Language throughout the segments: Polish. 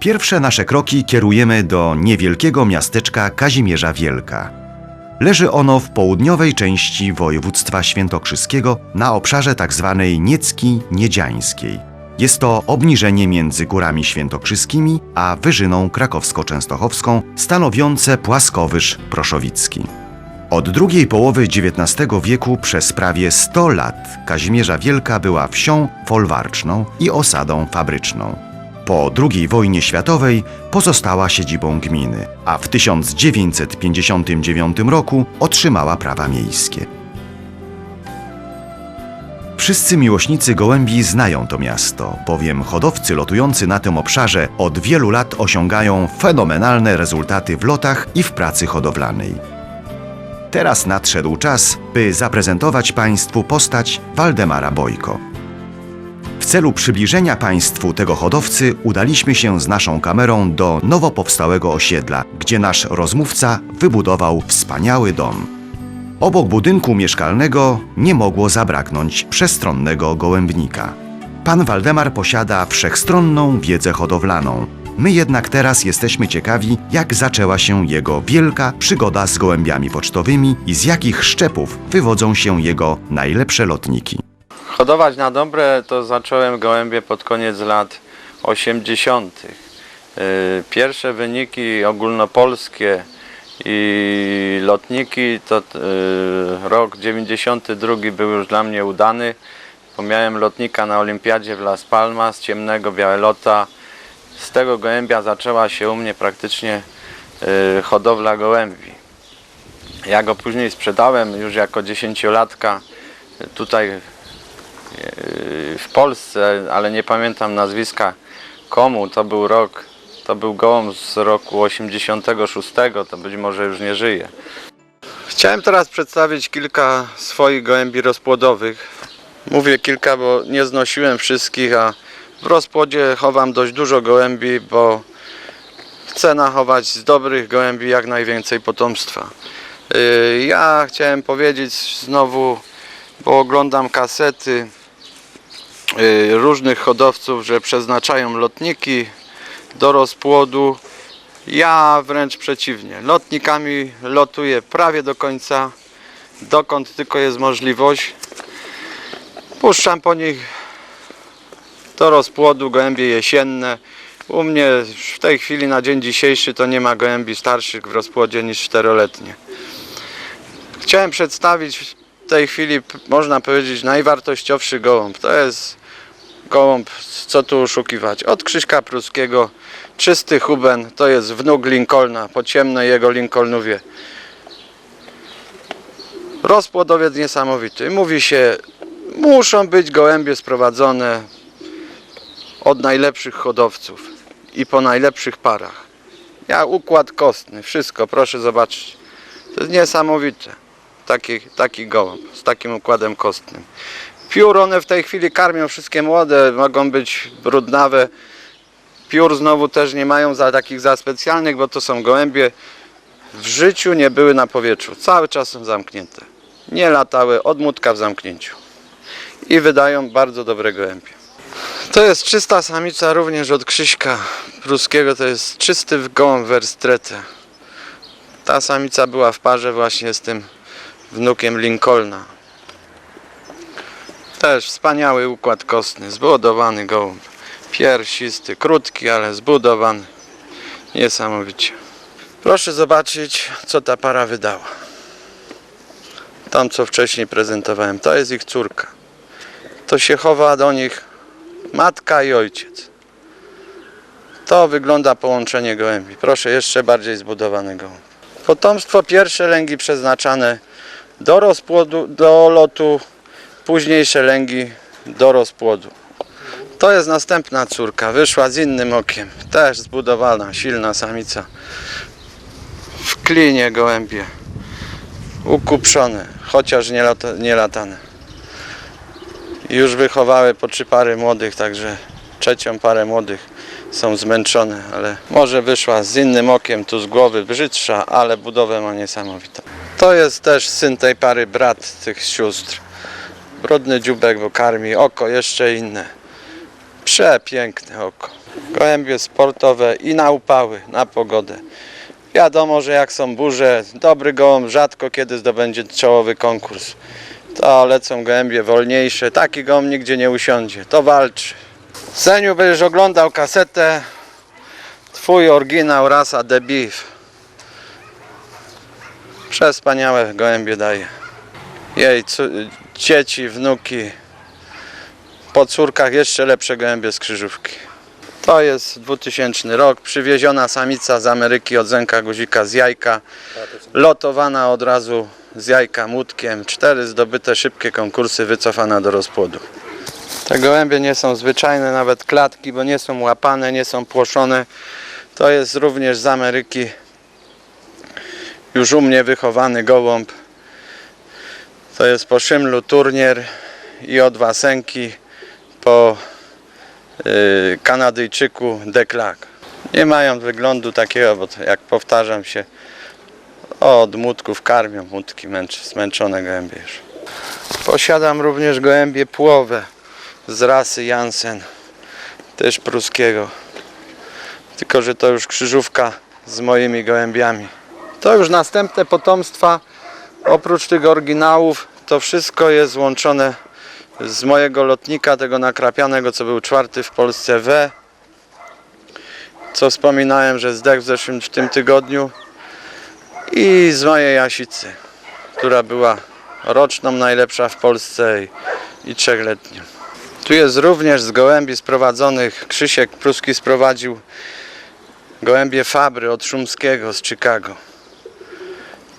Pierwsze nasze kroki kierujemy do niewielkiego miasteczka Kazimierza Wielka. Leży ono w południowej części województwa świętokrzyskiego na obszarze tzw. Niecki Niedziańskiej. Jest to obniżenie między górami świętokrzyskimi a wyżyną krakowsko-częstochowską stanowiące płaskowyż proszowicki. Od drugiej połowy XIX wieku przez prawie 100 lat Kazimierza Wielka była wsią folwarczną i osadą fabryczną. Po II wojnie światowej pozostała siedzibą gminy, a w 1959 roku otrzymała prawa miejskie. Wszyscy miłośnicy gołębi znają to miasto, bowiem hodowcy lotujący na tym obszarze od wielu lat osiągają fenomenalne rezultaty w lotach i w pracy hodowlanej. Teraz nadszedł czas, by zaprezentować Państwu postać Waldemara Bojko. W celu przybliżenia Państwu tego hodowcy udaliśmy się z naszą kamerą do nowo powstałego osiedla, gdzie nasz rozmówca wybudował wspaniały dom. Obok budynku mieszkalnego nie mogło zabraknąć przestronnego gołębnika. Pan Waldemar posiada wszechstronną wiedzę hodowlaną. My jednak teraz jesteśmy ciekawi, jak zaczęła się jego wielka przygoda z gołębiami pocztowymi i z jakich szczepów wywodzą się jego najlepsze lotniki. Hodować na dobre to zacząłem gołębie pod koniec lat 80. Yy, Pierwsze wyniki ogólnopolskie i lotniki to yy, rok 92 był już dla mnie udany, bo miałem lotnika na olimpiadzie w Las Palmas, ciemnego białelota. Z tego gołębia zaczęła się u mnie praktycznie yy, hodowla gołębi. Ja go później sprzedałem już jako dziesięciolatka tutaj w Polsce, ale nie pamiętam nazwiska komu, to był rok, to był gołąb z roku 86, to być może już nie żyje. Chciałem teraz przedstawić kilka swoich gołębi rozpłodowych. Mówię kilka, bo nie znosiłem wszystkich, a w rozpłodzie chowam dość dużo gołębi, bo chcę nachować z dobrych gołębi jak najwięcej potomstwa. Yy, Ja chciałem powiedzieć znowu, bo oglądam kasety, różnych hodowców, że przeznaczają lotniki do rozpłodu. Ja wręcz przeciwnie. Lotnikami lotuję prawie do końca, dokąd tylko jest możliwość. Puszczam po nich do rozpłodu gołębie jesienne. U mnie w tej chwili na dzień dzisiejszy to nie ma gołębi starszych w rozpłodzie niż czteroletnie. Chciałem przedstawić w tej chwili, można powiedzieć, najwartościowszy gołąb. To jest gołąb, co tu oszukiwać. Od Krzyśka Pruskiego, czysty Huben, to jest wnuk Lincolna, po ciemnej jego Lincolnowie. Rozpłodowiec niesamowity. Mówi się, muszą być gołębie sprowadzone od najlepszych hodowców i po najlepszych parach. Ja układ kostny, wszystko, proszę zobaczyć. To jest niesamowite taki, taki gołąb z takim układem kostnym. Piór one w tej chwili karmią wszystkie młode, mogą być brudnawe. Piór znowu też nie mają za takich za specjalnych, bo to są gołębie. W życiu nie były na powietrzu, cały czas są zamknięte. Nie latały od młódka w zamknięciu. I wydają bardzo dobre gołębie. To jest czysta samica również od Krzyśka Pruskiego, to jest czysty gołąb Verstrete. Ta samica była w parze właśnie z tym wnukiem Lincolna. Też wspaniały układ kostny, zbudowany gołąb. Piersisty, krótki, ale zbudowany. Niesamowicie. Proszę zobaczyć, co ta para wydała. Tam, co wcześniej prezentowałem, to jest ich córka. To się chowa do nich matka i ojciec. To wygląda połączenie gołębi. Proszę, jeszcze bardziej zbudowany gołąb. Potomstwo pierwsze lęgi przeznaczane do rozpłodu, do lotu, późniejsze lęgi do rozpłodu. To jest następna córka, wyszła z innym okiem, też zbudowana, silna samica. W klinie gołębie, ukuprzone, chociaż nie, lata, nie latane. Już wychowały po trzy pary młodych, także trzecią parę młodych są zmęczone, ale może wyszła z innym okiem, tu z głowy brzydsza, ale budowę ma niesamowitą. To jest też syn tej pary, brat tych sióstr. Brudny dziubek, bo karmi, oko jeszcze inne. Przepiękne oko. Gołębie sportowe i na upały, na pogodę. Wiadomo, że jak są burze, dobry gołąb rzadko kiedy zdobędzie czołowy konkurs. To lecą gołębie wolniejsze, taki gołąb nigdzie nie usiądzie, to walczy. Seniu, będziesz oglądał kasetę, twój oryginał rasa The Beef. Przespaniałe gołębie daje. Jej dzieci, wnuki, po córkach jeszcze lepsze gołębie z krzyżówki. To jest 2000 rok, przywieziona samica z Ameryki od Zenka Guzika z jajka, lotowana od razu z jajka młotkiem, cztery zdobyte szybkie konkursy, wycofana do rozpłodu. Te gołębie nie są zwyczajne, nawet klatki, bo nie są łapane, nie są płoszone. To jest również z Ameryki już u mnie wychowany gołąb. To jest po szymlu turnier i od wasenki po y, Kanadyjczyku Deklak. Nie mają wyglądu takiego, bo jak powtarzam się, od młotków karmią, młotki męcz, zmęczone gołębie już. Posiadam również gołębie płowe z rasy Jansen, też pruskiego. Tylko, że to już krzyżówka z moimi gołębiami. To już następne potomstwa, oprócz tych oryginałów, to wszystko jest złączone z mojego lotnika, tego nakrapianego, co był czwarty w Polsce W. Co wspominałem, że zdechł w zeszłym w tym tygodniu. I z mojej jasicy, która była roczną najlepsza w Polsce i, i trzechletnią. Tu jest również z gołębi sprowadzonych, Krzysiek Pruski sprowadził gołębie Fabry od Szumskiego z Chicago.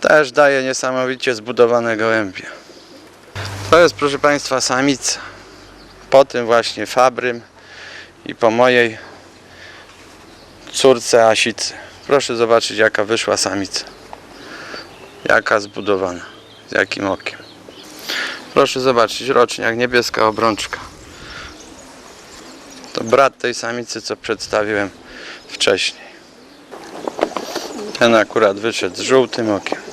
Też daje niesamowicie zbudowane gołębie. To jest proszę Państwa samica. Po tym właśnie Fabrym i po mojej córce Asicy. Proszę zobaczyć jaka wyszła samica. Jaka zbudowana. Z jakim okiem. Proszę zobaczyć roczniak, niebieska obrączka. To brat tej samicy co przedstawiłem wcześniej. Ten akurat wyszedł z żółtym okiem.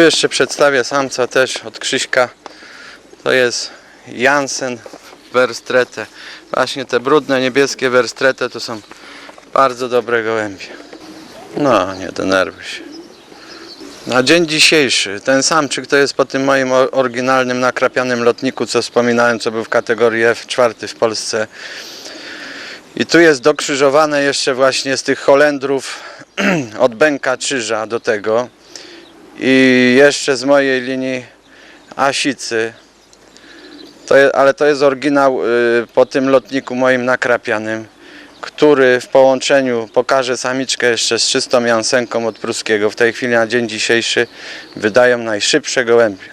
Tu jeszcze przedstawię samca też od Krzyśka. To jest Jansen Verstrete. Właśnie te brudne niebieskie Verstrete to są bardzo dobre gołębie. No, nie denerwuj się. Na dzień dzisiejszy ten samczyk to jest po tym moim oryginalnym nakrapianym lotniku, co wspominałem, co był w kategorii F, czwarty w Polsce. I tu jest dokrzyżowane jeszcze właśnie z tych Holendrów od Bęka Czyża do tego i jeszcze z mojej linii Asicy. To je, ale to jest oryginał y, po tym lotniku moim nakrapianym, który w połączeniu pokaże samiczkę jeszcze z czystą jansenką od pruskiego. W tej chwili na dzień dzisiejszy wydają najszybsze gołębie.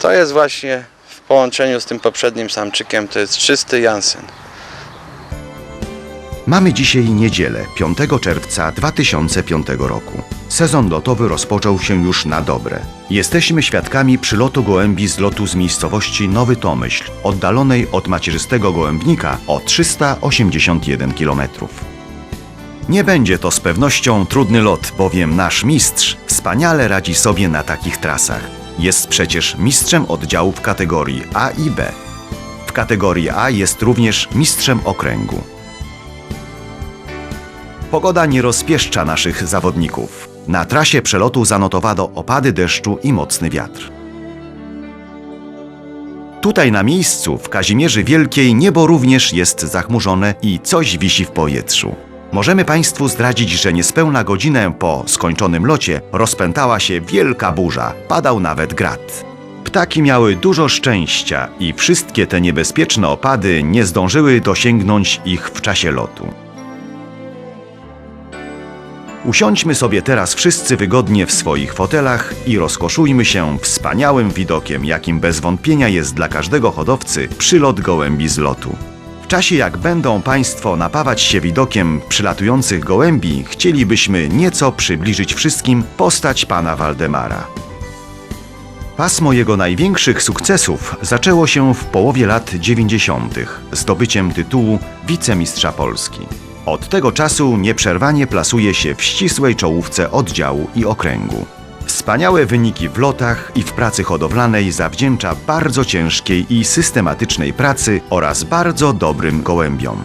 To jest właśnie w połączeniu z tym poprzednim samczykiem, to jest czysty jansen. Mamy dzisiaj niedzielę, 5 czerwca 2005 roku. Sezon lotowy rozpoczął się już na dobre. Jesteśmy świadkami przylotu gołębi z lotu z miejscowości Nowy Tomyśl, oddalonej od macierzystego gołębnika o 381 km. Nie będzie to z pewnością trudny lot, bowiem nasz mistrz wspaniale radzi sobie na takich trasach. Jest przecież mistrzem oddziału w kategorii A i B. W kategorii A jest również mistrzem okręgu. Pogoda nie rozpieszcza naszych zawodników. Na trasie przelotu zanotowano opady deszczu i mocny wiatr. Tutaj na miejscu, w Kazimierzy Wielkiej, niebo również jest zachmurzone i coś wisi w powietrzu. Możemy Państwu zdradzić, że niespełna godzinę po skończonym locie rozpętała się wielka burza, padał nawet grad. Ptaki miały dużo szczęścia i wszystkie te niebezpieczne opady nie zdążyły dosięgnąć ich w czasie lotu. Usiądźmy sobie teraz wszyscy wygodnie w swoich fotelach i rozkoszujmy się wspaniałym widokiem, jakim bez wątpienia jest dla każdego hodowcy przylot gołębi z lotu. W czasie jak będą Państwo napawać się widokiem przylatujących gołębi, chcielibyśmy nieco przybliżyć wszystkim postać pana Waldemara. Pasmo jego największych sukcesów zaczęło się w połowie lat 90. zdobyciem tytułu wicemistrza Polski. Od tego czasu nieprzerwanie plasuje się w ścisłej czołówce oddziału i okręgu. Wspaniałe wyniki w lotach i w pracy hodowlanej zawdzięcza bardzo ciężkiej i systematycznej pracy oraz bardzo dobrym gołębiom.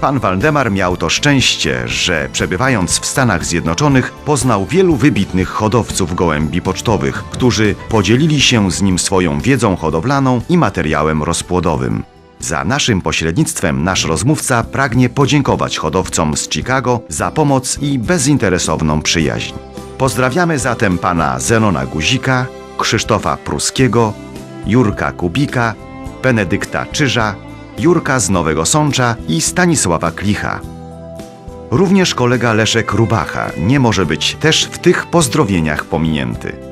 Pan Waldemar miał to szczęście, że przebywając w Stanach Zjednoczonych poznał wielu wybitnych hodowców gołębi pocztowych, którzy podzielili się z nim swoją wiedzą hodowlaną i materiałem rozpłodowym. Za naszym pośrednictwem nasz rozmówca pragnie podziękować hodowcom z Chicago za pomoc i bezinteresowną przyjaźń. Pozdrawiamy zatem pana Zenona Guzika, Krzysztofa Pruskiego, Jurka Kubika, Benedykta Czyża, Jurka z Nowego Sącza i Stanisława Klicha. Również kolega Leszek Rubacha nie może być też w tych pozdrowieniach pominięty.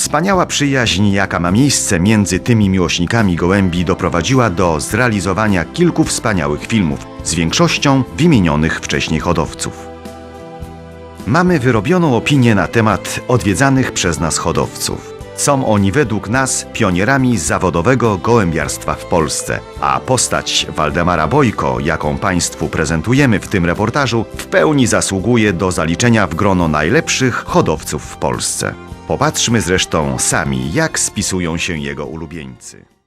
Wspaniała przyjaźń, jaka ma miejsce między tymi miłośnikami gołębi, doprowadziła do zrealizowania kilku wspaniałych filmów, z większością wymienionych wcześniej hodowców. Mamy wyrobioną opinię na temat odwiedzanych przez nas hodowców. Są oni według nas pionierami zawodowego gołębiarstwa w Polsce, a postać Waldemara Bojko, jaką Państwu prezentujemy w tym reportażu, w pełni zasługuje do zaliczenia w grono najlepszych hodowców w Polsce. Popatrzmy zresztą sami, jak spisują się jego ulubieńcy.